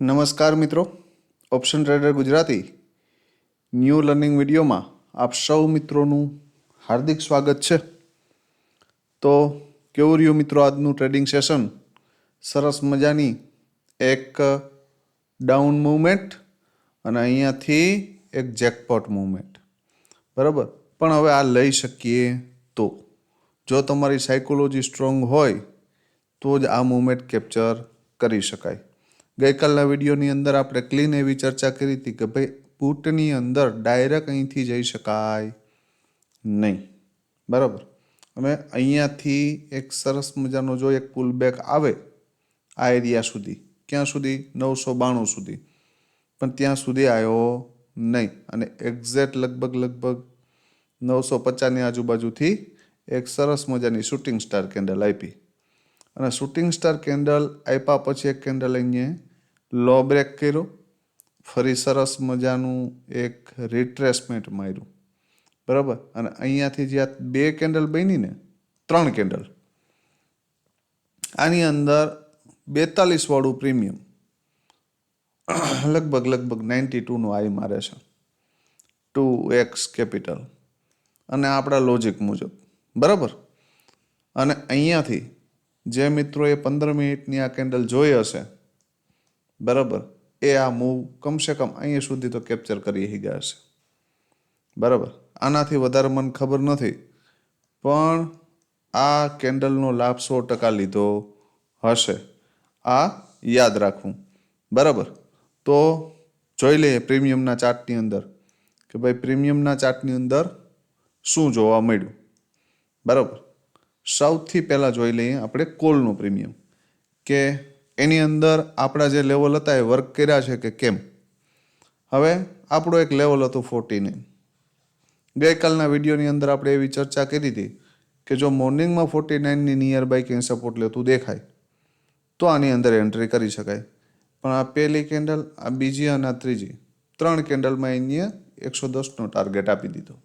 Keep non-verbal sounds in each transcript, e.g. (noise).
નમસ્કાર મિત્રો. Option trader Gujarati. New learning વિડીયોમાં આપ સૌ મિત્રોનું હાર્દિક સ્વાગત છે. તો કેવું રહ્યું મિત્રો આજનું ટ્રેડિંગ સેશન સરસ મજાની એક ડાઉન મૂવમેન્ટ અને અહીંયાથી એક જેકપોટ મૂવમેન્ટ બરાબર? પણ હવે આ લઈ શકીએ તો. જો તમારી સાયકોલોજી સ્ટ્રોંગ હોય, તો જ આ મૂવમેન્ટ કેપ્ચર કરી શકાય. ગઈકાલના વિડીયોની અંદર આપણે ક્લીન એવી ચર્ચા કરી હતી કે ભાઈ પુટની અંદર ડાયરેક્ટ અહીંથી જઈ શકાય નહીં. બરાબર? અને અહીંયાથી એક સરસ મજાનો જો એક પુલ બેક આવે આ એરિયા સુધી, ક્યાં સુધી? નવસો બાણું સુધી. પણ ત્યાં સુધી આવ્યો નહીં. અને એક્ઝેક્ટ લગભગ લગભગ નવસો પચાસની આજુબાજુથી એક સરસ મજાની શૂટિંગ સ્ટાર કેન્ડલ આપી. અને શૂટિંગ સ્ટાર કેન્ડલ આપ્યા પછી એક કેન્ડલ અહીંયા લો બ્રેક કર્યો ફરી સરસ મજાનું એક રિટ્રેસમેન્ટ માર્યું. બરાબર? અને અહીંયાથી જ્યાં બે કેન્ડલ બની ને, ત્રણ કેન્ડલ. આની અંદર બેતાલીસવાળું પ્રીમિયમ. લગભગ લગભગ નાઇન્ટી ટુનું આઈ મારે છે. Two X capital. અને આપણા લોજિક મુજબ. બરાબર? અને અહીંયાથી જે મિત્રોએ પંદર મિનિટની આ કેન્ડલ જોઈ હશે બરાબર? એ આ મૂવ કમસે કમ અહીંયા સુધી તો કેપ્ચર કરી ગયા હશે. બરાબર? આનાથી વધારે મને ખબર નથી. પણ આ કેન્ડલનો લાભ સો ટકા લીધો હશે. આ યાદ રાખવું. બરાબર? તો જોઈ લઈએ પ્રીમિયમના ચાર્ટની અંદર કે ભાઈ પ્રીમિયમના ચાર્ટની અંદર શું જોવા મળ્યું? બરાબર? સૌથી પહેલાં જોઈ લઈએ આપણે કોલનું પ્રીમિયમ કે એની અંદર આપણા જે લેવલ હતા એ વર્ક કર્યા છે કે કેમ? હવે આપણું એક લેવલ હતું ફોર્ટી નાઇન ગઈકાલના વિડીયોની અંદર આપણે એવી ચર્ચા કરી હતી કે જો મોર્નિંગમાં ફોર્ટી નાઇનની નિયર બાય ક્યાંય સપોર્ટ લેતું દેખાય, તો આની અંદર એન્ટ્રી કરી શકાય. પણ આ પહેલી કેન્ડલ આ બીજી અને આ ત્રીજી, ત્રણ કેન્ડલમાં એની એકસો દસનો ટાર્ગેટ આપી દીધો.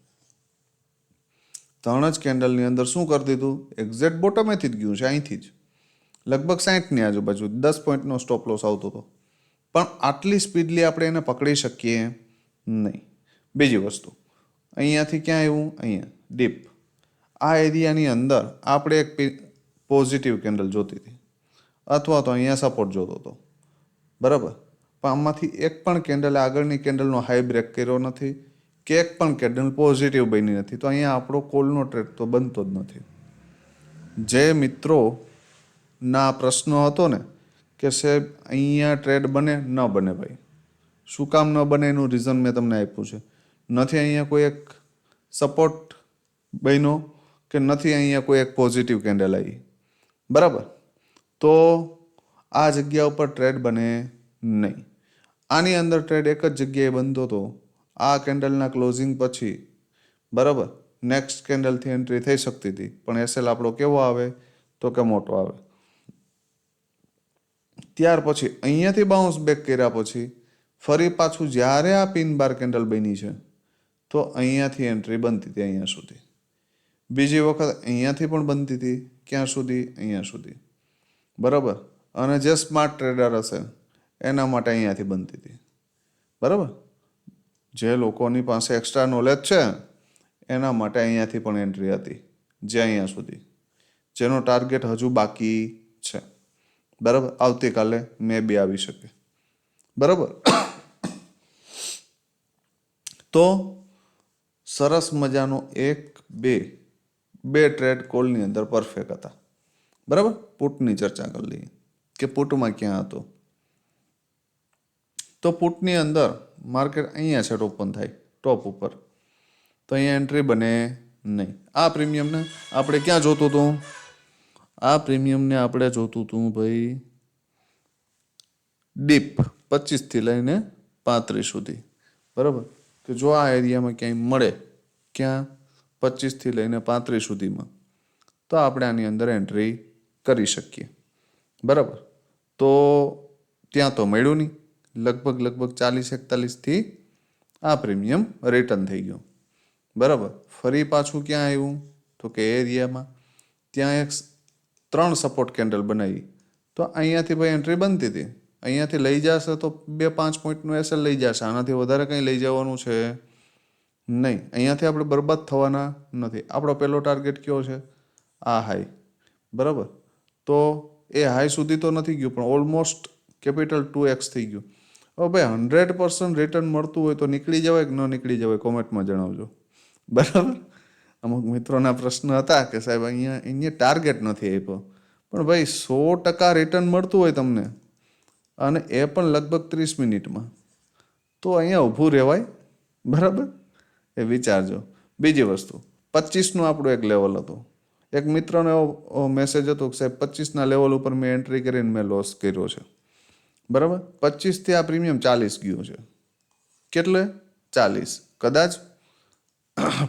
ત્રણ જ કેન્ડલની અંદર શું કરી દીધું? એક્ઝેક્ટ બોટમેથી જ ગયું છે, અહીંથી જ. લગભગ સાહીઠની આજુબાજુ, દસ પોઈન્ટનો સ્ટોપ લોસ આવતો હતો. પણ આટલી સ્પીડલી આપણે એને પકડી શકીએ નહીં. બીજી વસ્તુ, અહીંયાથી ક્યાં આવ્યું? અહીંયા ડીપ આ એરિયાની અંદર આપણે એક પોઝિટિવ કેન્ડલ જોતી હતી. અથવા તો અહીંયા સપોર્ટ જોતો હતો. બરાબર? પણ આમાંથી એક પણ કેન્ડલે આગળની કેન્ડલનો હાઈ બ્રેક કર્યો નથી કે એક પણ કેન્ડલ પોઝિટિવ બની નથી. તો અહીંયા આપણો કોલનો ટ્રેડ તો બનતો જ નથી. જે મિત્રો ના પ્રશ્ન હતો ને કે સાહેબ, અહીંયા ટ્રેડ બને, ન બને ભાઈ. શું કામ ન બને એનું રીઝન મેં તમને આપ્યું છે. નથી અહીંયા કોઈ એક સપોર્ટ બન્યો કે નથી અહીંયા કોઈ એક પોઝિટિવ કેન્ડલ આવી બરાબર? તો આ જગ્યા ઉપર ટ્રેડ બને નહીં. આની અંદર ટ્રેડ એક જ જગ્યાએ બનતો હતો. આ કેન્ડલના ક્લોઝિંગ પછી. બરાબર? નેક્સ્ટ કેન્ડલથી એન્ટ્રી થઈ શકતી હતી. પણ એસએલ આપણો કેવો આવે? તો કે મોટો આવે. ત્યાર પછી અહીંયાથી બાઉન્સ બેક કર્યા પછી ફરી પાછું જ્યારે આ પિન બાર કેન્ડલ બની છે, તો અહીંયાથી એન્ટ્રી બનતી હતી અહીંયા સુધી. બીજી વખત અહીંયાથી પણ બનતી હતી, ક્યાં સુધી? અહીંયા સુધી. બરાબર? અને જે સ્માર્ટ ટ્રેડર હશે, એના માટે અહીંયાથી બનતી હતી. બરાબર? જે લોકોની પાસે એક્સ્ટ્રા નોલેજ છે, એના માટે અહીંયાથી પણ એન્ટ્રી હતી, જે અહીંયા સુધી. જેનો ટાર્ગેટ હજુ બાકી છે. બરાબર? આવતીકાલે મે બી આવી શકે. બરાબર? તો સરસ મજાનો એક, બે બે ટ્રેડ કોલની અંદર પરફેક્ટ હતા. બરાબર? પુટની ચર્ચા કરી લઈએ. કે પુટમાં ક્યાં હતો? તો પુટની અંદર માર્કેટ અહીંયા છે ઓપન થાય ટોપ ઉપર. તો અહીંયા એન્ટ્રી બને નહીં. આ પ્રીમિયમને આપણે ક્યાં જોતું હતું? આ પ્રીમિયમને આપણે જોતું હતું ભાઈ ડીપ પચીસથી લઈને પાંત્રીસ સુધી. બરાબર? કે જો આ એરિયામાં ક્યાંય મળે, ક્યાં? પચીસથી લઈને પાંત્રીસ સુધીમાં. તો આપણે આની અંદર એન્ટ્રી કરી શકીએ. બરાબર? તો ત્યાં તો મળ્યું નહીં. લગભગ લગભગ ચાલીસ, એકતાલીસથી આ પ્રીમિયમ રિટર્ન થઈ ગયું. બરાબર? ફરી પાછું ક્યાં આવ્યું? તો કે એરિયામાં. ત્યાં એક ત્રણ સપોર્ટ કેન્ડલ બનાવી. તો અહીંયાથી ભાઈ એન્ટ્રી બનતી હતી. અહીંયાથી લઈ જશે તો બે પાંચ પોઈન્ટનું એસએલ લઈ જશે. આનાથી વધારે કંઈ લઈ જવાનું છે નહીં. અહીંયાથી આપણે બરબાદ થવાના નથી. આપણો પહેલો ટાર્ગેટ કયો છે? આ હાઈ બરાબર? તો એ હાઈ સુધી તો નથી ગયું, પણ ઓલમોસ્ટ કેપિટલ ટુ એક્સ થઈ ગયું. હવે ભાઈ હંડ્રેડ પર્સન્ટ રિટર્ન મળતું હોય તો નીકળી જવાય કે ન નીકળી જવાય કોમેન્ટમાં જણાવજો. બરાબર? અમુક મિત્રોના પ્રશ્ન હતા કે સાહેબ, અહીંયા અહીંયા ટાર્ગેટ નથી આપ્યો. પણ ભાઈ, સો ટકા રિટર્ન મળતું હોય તમને. અને એ પણ લગભગ ત્રીસ મિનિટમાં. તો અહીંયા ઊભું રહેવાય. બરાબર? એ વિચારજો. બીજી વસ્તુ, પચીસનું આપણું એક લેવલ હતું. એક મિત્રનો એવો મેસેજ હતો કે સાહેબ, પચીસના લેવલ ઉપર મેં એન્ટ્રી કરીને મેં લોસ કર્યો છે. બરાબર? પચીસથી આ પ્રીમિયમ ચાલીસ ગયું છે. કેટલે? ચાલીસ. કદાચ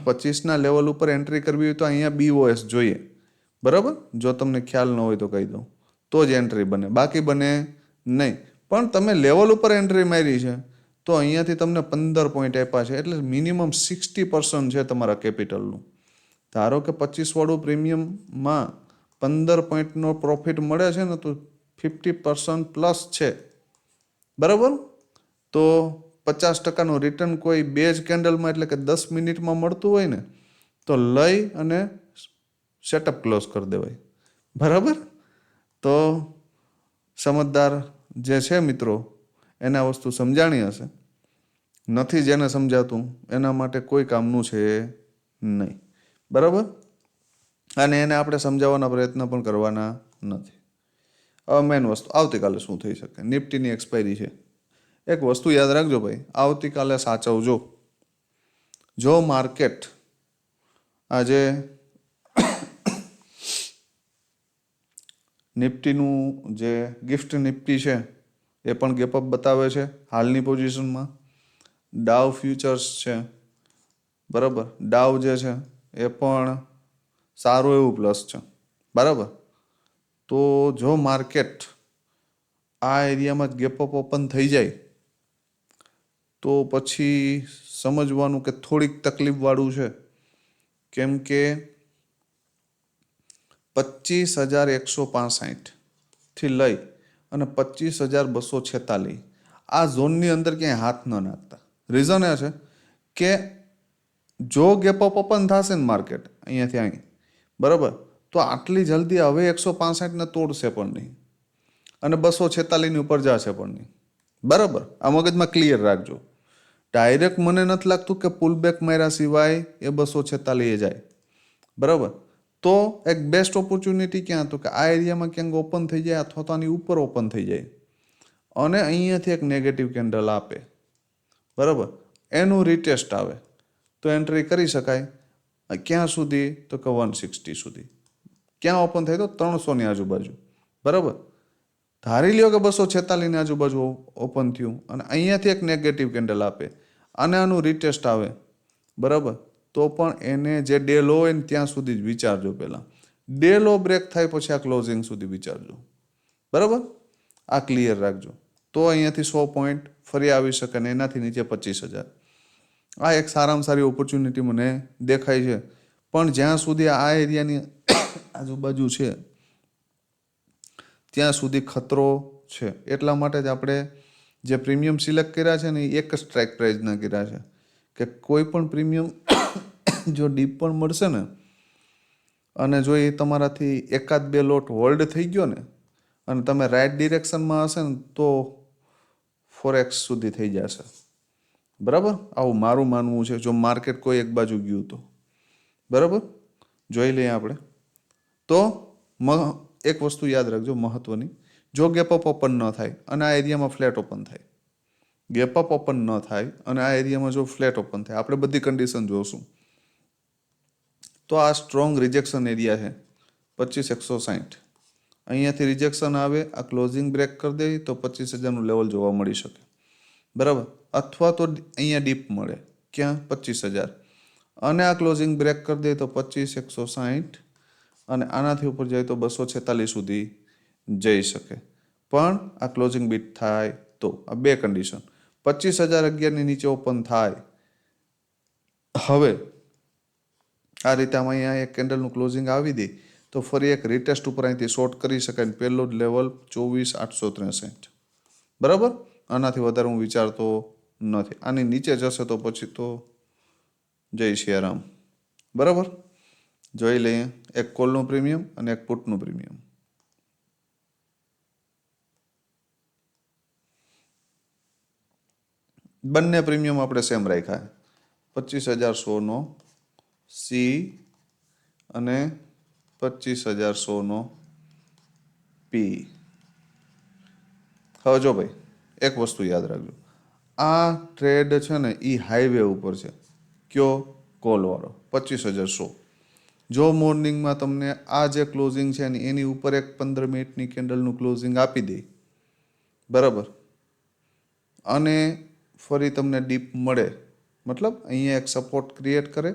પચીસના લેવલ ઉપર એન્ટ્રી કરવી હોય તો અહીંયા બીઓએસ જોઈએ. બરાબર? જો તમને ખ્યાલ ન હોય તો કહી દઉં. તો જ એન્ટ્રી બને. બાકી બને નહીં. પણ તમે લેવલ ઉપર એન્ટ્રી મારી છે, તો અહીંયાથી તમને પંદર પોઈન્ટ આપ્યા છે. એટલે મિનિમમ સિક્સટી પર્સન્ટ છે તમારા કેપિટલનું ધારો કે પચીસવાળું પ્રીમિયમમાં પંદર પોઈન્ટનો પ્રોફિટ મળે છે ને, તો ફિફ્ટી પર્સન્ટ પ્લસ છે. બરાબર? તો પચાસ ટકાનું રિટર્ન કોઈ બે જ કેન્ડલમાં એટલે કે દસ મિનિટમાં મળતું હોય ને, તો લઈ અને સેટઅપ ક્લોઝ કરી દેવાય. બરાબર? તો સમજદાર જે છે મિત્રો, એને આ વસ્તુ સમજાણી હશે. નથી જેને સમજાતું, એના માટે કોઈ કામનું છે નહીં. બરાબર? અને એને આપણે સમજાવવાના પ્રયત્ન પણ કરવાના નથી. હવે મેઇન વસ્તુ. આવતીકાલે શું થઈ શકે? નિફ્ટીની એક્સપાયરી છે. એક વસ્તુ યાદ રાખજો ભાઈ, આવતીકાલે સાચવજો. જો માર્કેટ આજે નિફ્ટીનું જે ગિફ્ટ નિફ્ટી છે, એ પણ ગેપઅપ બતાવે છે હાલની પોઝિશનમાં. ડાવ ફ્યુચર્સ છે, બરાબર? ડાવ જે છે, એ પણ સારું એવું પ્લસ છે, બરાબર? તો જો માર્કેટ આ એરિયામાં ગેપઅપ ઓપન થઈ જાય તો પછી સમજવાનું કે થોડીક તકલીફવાળું છે. કેમ કે પચીસ હજાર એકસો પાસઠથી લઈ અને પચીસ હજાર બસો છેતાલીસ. આ ઝોનની અંદર ક્યાંય હાથ ન નાખતા. રીઝન એ છે કે જો ગેપઅપ ઓપન થશે ને માર્કેટ અહીંયાથી અહીં, બરાબર? તો આટલી જલ્દી હવે એકસો પાસઠને તોડશે પણ નહીં. અને બસો છેતાલીસની ઉપર જશે પણ નહીં. બરાબર? આ મગજમાં ક્લિયર રાખજો. ડાયરેક્ટ મને નથી લાગતું કે પુલબેક માર્યા સિવાય એ બસો છેતાલીએ જાય. બરાબર? તો એક બેસ્ટ ઓપોર્ચ્યુનિટી ક્યાં હતું કે આ એરિયામાં ક્યાંક ઓપન થઈ જાય અથવા તો આની ઉપર ઓપન થઈ જાય. અને અહીંયાથી એક નેગેટિવ કેન્ડલ આપે. બરાબર? એનું રિટેસ્ટ આવે. તો એન્ટ્રી કરી શકાય. ક્યાં સુધી? તો કે વન સિક્સટી સુધી. ક્યાં ઓપન થાય તો ત્રણસોની આજુબાજુ. બરાબર? ધારી લ્યો કે બસો છેતાલીસની આજુબાજુ ઓપન થયું અને અહીંયાથી એક નેગેટિવ કેન્ડલ આપે. અને આનું રિટેસ્ટ આવે. બરાબર? તો પણ એને જે ડે લો હોય ને ત્યાં સુધી જ વિચારજો પહેલાં. ડે લો બ્રેક થાય પછી આ ક્લોઝિંગ સુધી વિચારજો. બરાબર? આ ક્લિયર રાખજો. તો અહીંયાથી સો પોઈન્ટ ફરી આવી શકે ને એનાથી નીચે પચીસ હજાર. આ એક સારામાં સારી ઓપોર્ચ્યુનિટી મને દેખાય છે. પણ જ્યાં સુધી આ એરિયાની આજુબાજુ છે ત્યાં સુધી ખતરો છે. એટલા માટે જ આપણે જે પ્રીમિયમ સિલેક્ટ કર્યા છે ને એક સ્ટ્રાઇક પ્રાઇઝના કર્યા છે. કે કોઈ પણ પ્રીમિયમ જો ડીપ પણ મળશે ને અને જો એ તમારાથી એકાદ બે લોટ હોલ્ડ થઈ ગયો ને અને તમે રાઈટ ડિરેક્શનમાં હશે ને તો ફોરેક્સ સુધી થઈ જશે. બરાબર? આવું મારું માનવું છે. જો માર્કેટ કોઈ એક બાજુ ગયું તો. બરાબર? જોઈ લઈએ આપણે. તો એક વસ્તુ યાદ રાખજો મહત્વની. જો ગેપ અપ ઓપન ન થાય અને આ એરિયામાં ફ્લેટ ઓપન થાય. ગેપ અપ ઓપન ન થાય અને આ એરિયામાં જો ફ્લેટ ઓપન થાય, આપણે બધી કન્ડિશન જોશું. તો આ સ્ટ્રોંગ રિજેક્શન એરિયા છે, પચીસ એકસો સાહીઠ. અહીંયાથી રિજેક્શન આવે, આ ક્લોઝિંગ બ્રેક કરી દે, તો પચીસ હજારનું લેવલ જોવા મળી શકે. બરાબર? અથવા તો અહીંયા ડીપ મળે, ક્યાં? પચીસ હજાર. અને આ ક્લોઝિંગ બ્રેક કરી દે, તો પચીસ એકસો સાઠ અને આનાથી ઉપર જાય તો બસો છેતાલીસ સુધી જઈ શકે. પણ આ ક્લોઝિંગ બીટ થાય તો આ બે કન્ડિશન પચીસ હજાર અગિયારની નીચે ઓપન થાય. હવે આ રીતે આમાં અહીંયા એક કેન્ડલનું ક્લોઝિંગ આવી દે તો ફરી એક રિટેસ્ટ ઉપર અહીંથી શોર્ટ કરી શકાય પહેલો જ લેવલ ચોવીસ આઠસો ત્રેસઠ. બરાબર? આનાથી વધારે હું વિચારતો નથી. આની નીચે જશે તો પછી તો જય સિયારામ બરાબર? જોઈ લઈએ. એક કોલનું પ્રીમિયમ અને એક પુટનું પ્રીમિયમ. બંને પ્રીમિયમ આપણે સેમ રાખ્યા. પચીસ હજાર સોનો સી અને પચીસ હજાર સોનો પી હવે જો ભાઈ, એક વસ્તુ યાદ રાખજો. આ ટ્રેડ છે ને એ હાઈવે ઉપર છે. કયો? કોલવાળો. પચીસ હજાર સો. જો મોર્નિંગમાં તમને આ જે ક્લોઝિંગ છે ને, એની ઉપર એક પંદર મિનિટની કેન્ડલનું ક્લોઝિંગ આપી દે. બરાબર? અને ફરી તમને ડીપ મળે. મતલબ અહીંયા એક સપોર્ટ ક્રિએટ કરે.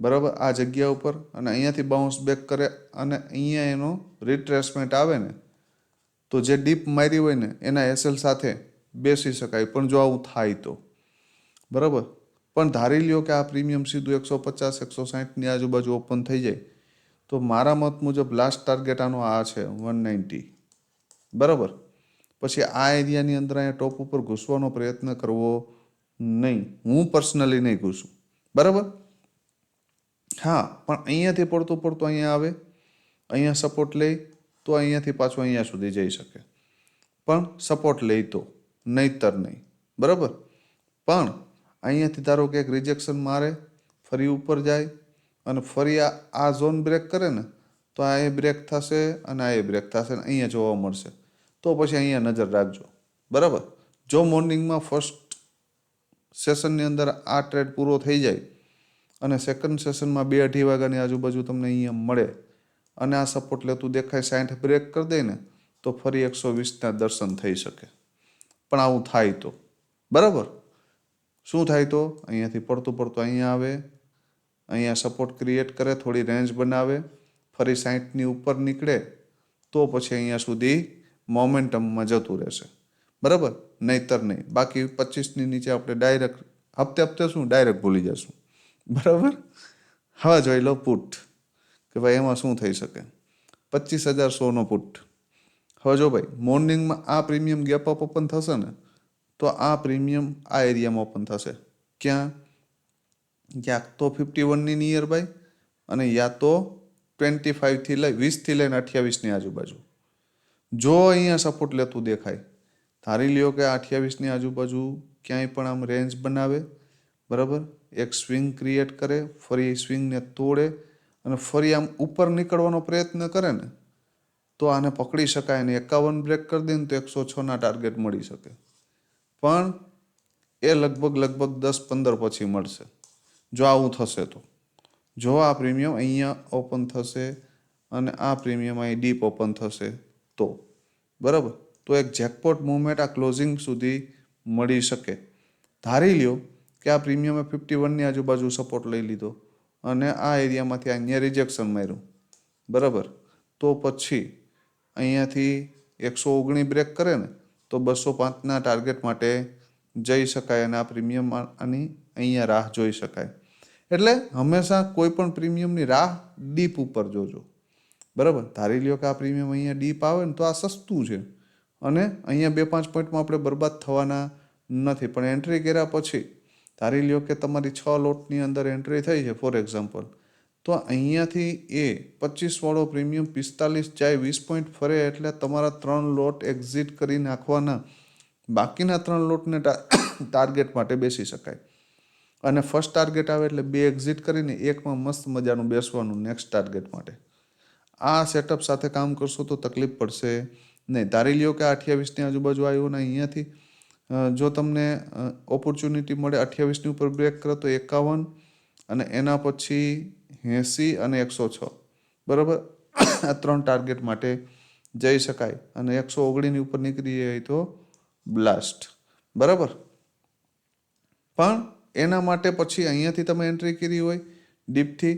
બરાબર? આ જગ્યા ઉપર અને અહીંયાથી બાઉન્સ બેક કરે અને અહીંયા એનો રિટ્રેસમેન્ટ આવે ને, તો જે ડીપ મારી હોય ને, એના એસએલ સાથે બેસી શકાય. પણ જો આવું થાય તો. બરાબર? પણ ધારી લ્યો કે આ પ્રીમિયમ સીધું એકસો પચાસ, એકસો સાહીઠની આજુબાજુ ઓપન થઈ જાય, તો મારા મત મુજબ લાસ્ટ ટાર્ગેટ આનો આ છે વન નાઇન્ટી બરાબર? પછી આ એરિયાની અંદર અહીંયા ટોપ ઉપર ઘૂસવાનો પ્રયત્ન કરવો નહીં. હું પર્સનલી નહીં ઘૂસું. બરાબર? હા, પણ અહીંયાથી પડતું પડતું અહીંયા આવે, અહીંયા સપોર્ટ લે, તો અહીંયાથી પાછું અહીંયા સુધી જઈ શકે. પણ સપોર્ટ લે તો નહીતર નહીં. બરાબર? પણ અહીંયાથી ધારો કે એક રિજેક્શન મારે, ફરી ઉપર જાય અને ફરી આ આ ઝોન બ્રેક કરે ને, તો આ એ બ્રેક થશે અને આ એ બ્રેક થશે અને અહીંયા જોવા મળશે. તો પછી અહીંયા નજર રાખજો. બરાબર? જો મોર્નિંગમાં ફર્સ્ટ સેશનની અંદર આ ટ્રેડ પૂરો થઈ જાય અને સેકન્ડ સેશનમાં બે અઢી વાગ્યાની આજુબાજુ તમને અહીંયા મળે અને આ સપોર્ટ લેતું દેખાય સાઠ બ્રેક કરી દે ને, તો ફરી એકસો વીસના દર્શન થઈ શકે. પણ આવું થાય તો. બરાબર? શું થાય તો? અહીંયાથી પડતું પડતું અહીંયા આવે, અહીંયા સપોર્ટ ક્રિએટ કરે, થોડી રેન્જ બનાવે, ફરી સાહીઠની ઉપર નીકળે, તો પછી અહીંયા સુધી મોમેન્ટમમાં જતું રહેશે. બરાબર? નહીતર નહીં. બાકી પચીસની નીચે આપણે ડાયરેક્ટ હપ્તે હપ્તે શું? ડાયરેક્ટ ભૂલી જશું. બરાબર? હવે જોઈ લો પુટ કે ભાઈ એમાં શું થઈ શકે? પચીસ હજાર સોનો પુટ હવે જો ભાઈ મોર્નિંગમાં આ પ્રીમિયમ ગેપ અપ ઓપન થશે ને તો આ પ્રીમિયમ આ એરિયામાં ઓપન થશે. ક્યાં? ક્યાંક તો ફિફ્ટી વનની નિયર બાય અને યા તો ટ્વેન્ટી ફાઇવથી લઈ, વીસથી લઈને અઠ્યાવીસની આજુબાજુ. જો અહીંયા સપોર્ટ લેતું દેખાય, ધારી લ્યો કે અઠ્યાવીસની આજુબાજુ ક્યાંય પણ આમ રેન્જ બનાવે, બરાબર? એક સ્વિંગ ક્રિએટ કરે, ફરી સ્વિંગને તોડે અને ફરી આમ ઉપર નીકળવાનો પ્રયત્ન કરે ને, તો આને પકડી શકાય ને એકાવન બ્રેક કરી દે ને તો એકસો છના ટાર્ગેટ મળી શકે. પણ એ લગભગ લગભગ દસ પંદર પછી મળશે. જો આવું થશે તો. જો આ પ્રીમિયમ અહીંયા ઓપન થશે અને આ પ્રીમિયમ અહીં ડીપ ઓપન થશે તો. બરાબર? તો એક જેકપોટ મુવમેન્ટ આ ક્લોઝિંગ સુધી મળી શકે. ધારી લ્યો કે આ પ્રીમિયમે ફિફ્ટી વનની આજુબાજુ સપોર્ટ લઈ લીધો અને આ એરિયામાંથી અહીંયા રિજેક્શન માર્યું. બરાબર? તો પછી અહીંયાથી એકસો ઓગણી બ્રેક કરે ને તો બસો પાંચના ટાર્ગેટ માટે જઈ શકાય અને આ પ્રીમિયમ આની અહીંયા રાહ જોઈ શકાય. એટલે હંમેશા કોઈ પણ પ્રીમિયમની રાહ ડીપ ઉપર જોજો. બરાબર? ધારી લ્યો કે આ પ્રીમિયમ અહીંયા ડીપ આવે ને તો આ સસ્તું છે. અને અહીંયા બે પાંચ પોઈન્ટમાં આપણે બરબાદ થવાના નથી. પણ એન્ટ્રી કર્યા પછી ધારી લ્યો કે તમારી છ લોટની અંદર એન્ટ્રી થઈ છે ફોર એક્ઝામ્પલ તો અહીંયાથી એ પચીસ વાળો પ્રીમિયમ પિસ્તાલીસ જાય વીસ પોઈન્ટ ફરે એટલે તમારા ત્રણ લોટ એક્ઝિટ કરી નાખવાના. બાકીના ત્રણ લોટને ટાર્ગેટ (coughs) માટે બેસી શકાય. અને ફર્સ્ટ ટાર્ગેટ આવે એટલે બે એક્ઝિટ કરીને એકમાં મસ્ત મજાનું બેસવાનું નેક્સ્ટ ટાર્ગેટ માટે. આ સેટઅપ સાથે કામ કરશો તો તકલીફ પડશે નહીં. ધારી લ્યો કે અઠ્યાવીસની આજુબાજુ આવ્યું ને અહીંયાથી જો તમને ઓપોર્ચ્યુનિટી મળે અઠ્યાવીસની ઉપર બ્રેક કરો તો એકાવન અને એના પછી એંસી અને એકસો છ. બરાબર? આ ત્રણ ટાર્ગેટ માટે જઈ શકાય. અને એકસો ઓગણીની ઉપર નીકળી જાય તો બ્લાસ્ટ બરાબર? પણ એના માટે પછી અહીંયાથી તમે એન્ટ્રી કરી હોય ડીપથી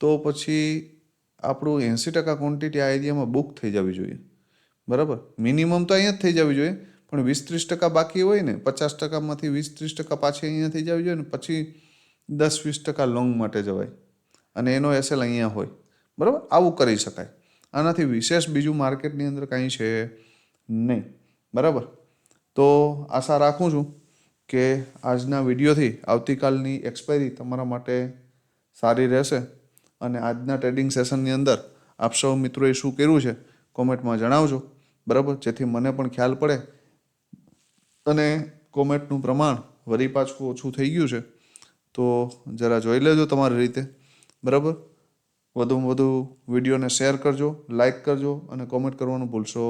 તો પછી આપણું એંસી ટકા ક્વોન્ટિટી આ એરિયામાં બુક થઈ જવી જોઈએ. બરાબર? મિનિમમ તો અહીંયા જ થઈ જવી જોઈએ, પણ વીસ ત્રીસ ટકા બાકી હોય ને, પચાસ ટકામાંથી વીસ ત્રીસ ટકા પાછી અહીંયા થઈ જવી જોઈએ ને, પછી દસ વીસ ટકા લોંગ માટે જવાય. અને એનો એસેલ અહીંયા હોય. બરાબર? આવું કરી શકાય. આનાથી વિશેષ બીજું માર્કેટની અંદર કાંઈ છે નહીં. બરાબર? તો આશા રાખું છું કે આજના વિડીયોથી આવતીકાલની એક્સપાયરી તમારા માટે સારી રહેશે અને આજના ટ્રેડિંગ સેશનની અંદર આપ સૌ મિત્રોએ શું કર્યું છે કોમેન્ટમાં જણાવજો. બરાબર? જેથી મને પણ ખ્યાલ પડે અને કોમેન્ટનું પ્રમાણ વરી પાછું ઓછું થઈ ગયું છે. તો જરા જોઈ લેજો તમારી રીતે. બરાબર? વધુમાં વધુ વિડીયોને શેર કરજો લાઇક કરજો અને કોમેન્ટ કરવાનું ભૂલશો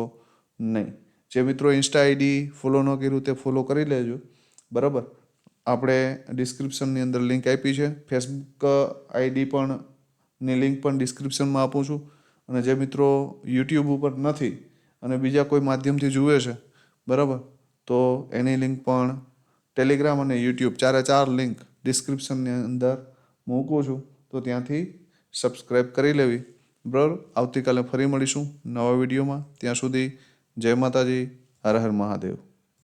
નહીં. જે મિત્રો ઇન્સ્ટા આઈડી ફોલો ન કર્યું તે ફોલો કરી લેજો. બરાબર? આપણે ડિસ્ક્રિપ્શનની અંદર લિંક આપી છે. ફેસબુક આઈડી પણ, ની લિંક પણ ડિસ્ક્રિપ્શનમાં આપું છું. અને જે મિત્રો યુટ્યુબ ઉપર નથી અને બીજા કોઈ માધ્યમથી જુએ છે, બરાબર? તો એની લિંક પણ ટેલિગ્રામ અને યુટ્યુબ ચારે ચાર લિંક ડિસ્ક્રિપ્શનની અંદર મૂકું છું. તો ત્યાંથી સબસ્ક્રાઈબ કરી લેવી. બરાબર? આવતીકાલે ફરી મળીશું નવા વિડીયોમાં. ત્યાં સુધી જય માતાજી, હર હર મહાદેવ.